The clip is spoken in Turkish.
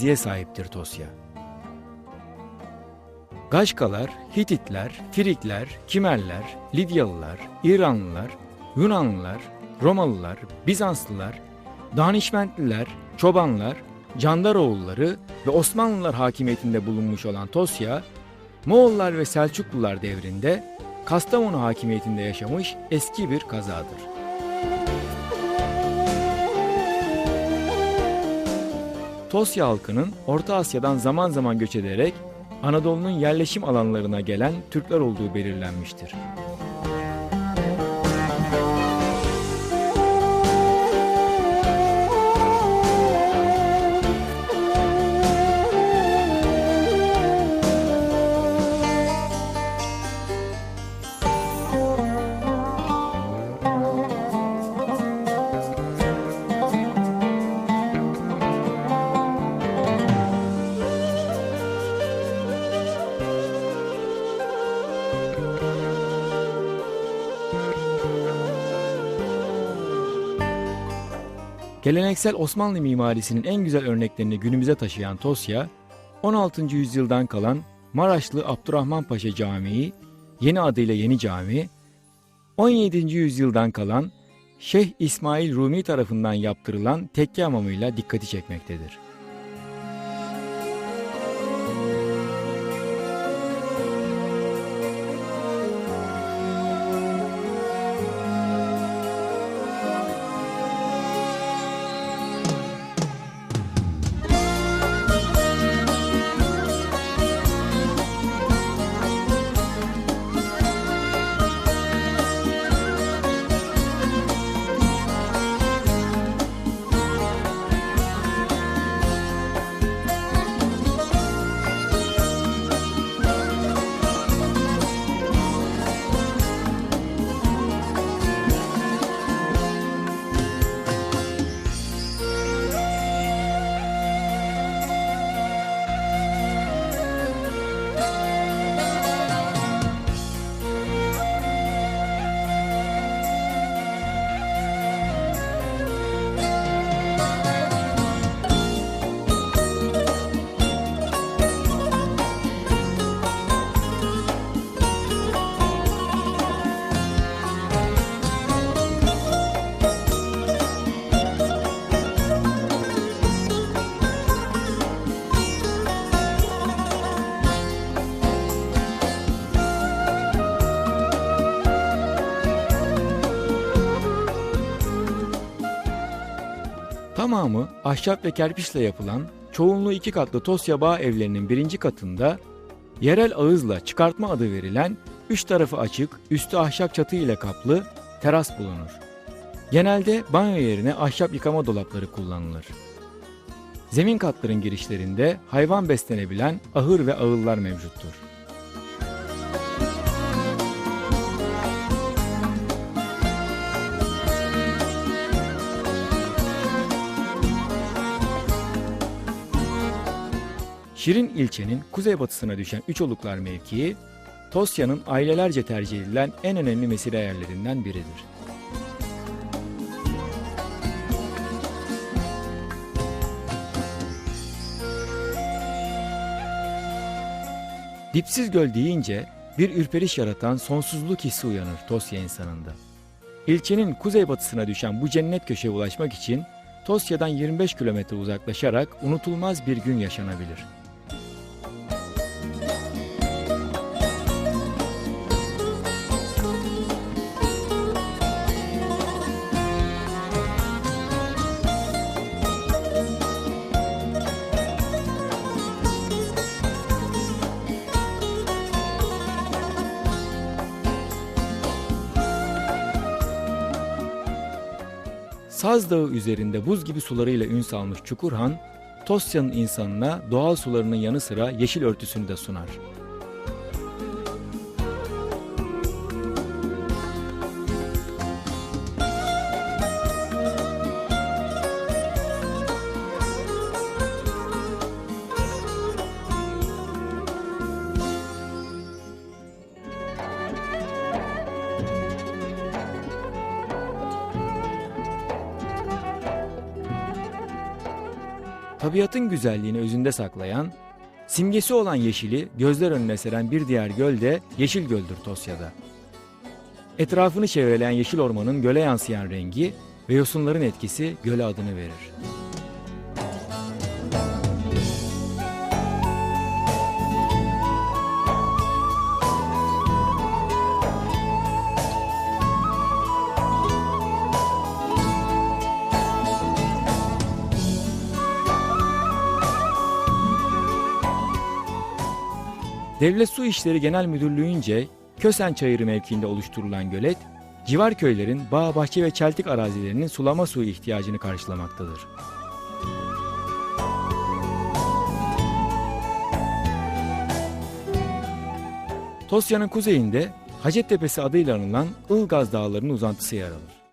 ziye sahiptir Tosya. Gaşkalar, Hititler, Frikler, Kimerler, Lidyalılar, İranlılar, Yunanlılar, Romalılar, Bizanslılar, Danişmentliler, Çobanlar, Candaroğulları ve Osmanlılar hakimiyetinde bulunmuş olan Tosya, Moğollar ve Selçuklular devrinde Kastamonu hakimiyetinde yaşamış eski bir kazadır. Tosya halkının Orta Asya'dan zaman zaman göç ederek Anadolu'nun yerleşim alanlarına gelen Türkler olduğu belirlenmiştir. Geleneksel Osmanlı mimarisinin en güzel örneklerini günümüze taşıyan Tosya, 16. yüzyıldan kalan Maraşlı Abdurrahman Paşa Camii, yeni adıyla Yeni Cami, 17. yüzyıldan kalan Şeyh İsmail Rumi tarafından yaptırılan tekke hamamıyla dikkati çekmektedir. Tamamı ahşap ve kerpiçle yapılan çoğunluğu iki katlı Tosya Bağ evlerinin birinci katında yerel ağızla çıkartma adı verilen üç tarafı açık, üstü ahşap çatı ile kaplı teras bulunur. Genelde banyo yerine ahşap yıkama dolapları kullanılır. Zemin katların girişlerinde hayvan beslenebilen ahır ve ağıllar mevcuttur. Şirin ilçenin kuzeybatısına düşen Üçoluklar mevkii, Tosya'nın ailelerce tercih edilen en önemli mesire yerlerinden biridir. Dipsiz göl deyince bir ürperiş yaratan sonsuzluk hissi uyanır Tosya insanında. İlçenin kuzeybatısına düşen bu cennet köşeye ulaşmak için Tosya'dan 25 kilometre uzaklaşarak unutulmaz bir gün yaşanabilir. Saz Dağı üzerinde buz gibi sularıyla ün salmış Çukurhan, Tosya'nın insanına doğal sularının yanı sıra yeşil örtüsünü de sunar. Tabiatın güzelliğini özünde saklayan, simgesi olan yeşili gözler önüne seren bir diğer göl de Yeşil Göl'dür Tosya'da. Etrafını çevreleyen yeşil ormanın göle yansıyan rengi ve yosunların etkisi göle adını verir. Devlet Su İşleri Genel Müdürlüğü'nce Kösen Çayırı mevkiinde oluşturulan gölet, civar köylerin bağ, bahçe ve çeltik arazilerinin sulama suyu ihtiyacını karşılamaktadır. Tosya'nın kuzeyinde Hacettepe'si adıyla anılan Ilgaz Dağları'nın uzantısı yer alır.